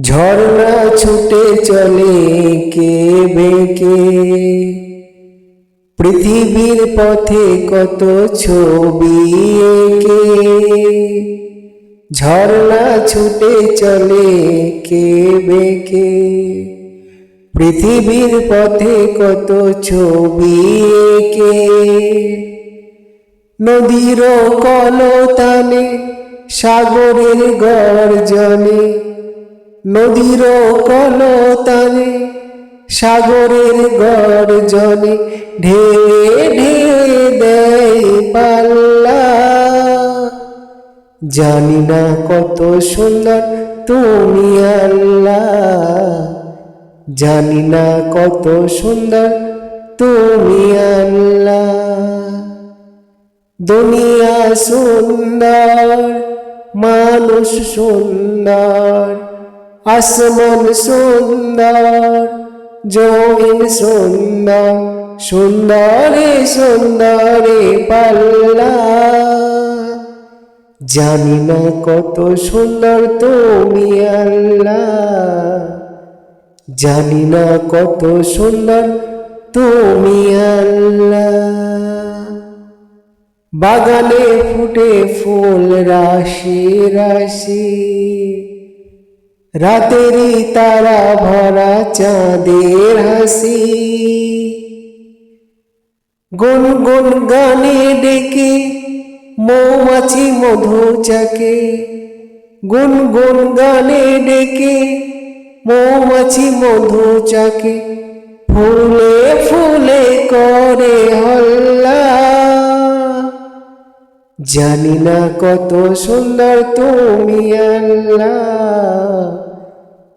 ঝর্ণা ছুটে চলে কে বেকে পৃথিবীর পথে কত ছবি এঁকে? ঝর্ণা ছুটে চলে কে বেকে পৃথিবীর পথে কত ছবি এঁকে? নদীর কলতানে, সাগরের গর্জনে নদীর কলতানে, সাগরের গর্জনে ঢে ঢে দেয় পাল্লা। জানি না কত সুন্দর তুমি আল্লাহ। জানি না কত সুন্দর তুমি আল্লাহ। দুনিয়া সুন্দর, মানুষ সুন্দর। আসমান সুন্দর, জমিন সুন্দর, সুন্দরে সুন্দরে পাল্লা। জানি না কত সুন্দর তুমি আল্লাহ। জানি না কত সুন্দর তুমি আল্লাহ। বাগানে ফুটে ফুল, রাশি রাশি। রাতেরই তারা ভরা চাঁদের হাসি। গুন গুন গানে ডেকে মৌমাছি মধু চাকে। গুন গুন গানে ডেকে মৌমাছি মধু চাকে। ফুলে ফুলে করে হল্লা। জানি না কত সুন্দর তুমি আল্লাহ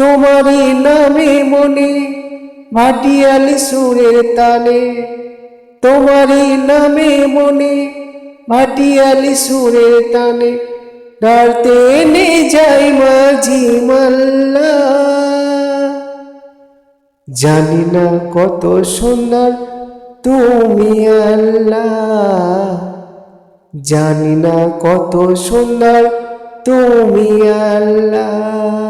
তোমারই নামে মনে ভাটিয়ালি সুরের তালে। তোমারই নামে মনে ভাটিয়ালি সুরের তানে ডালতে নে যাই মাঝি মাল্লা। জানি না কত সুন্দর তুমি আল্লাহ জানি না কত সুন্দর তুমি আল্লাহ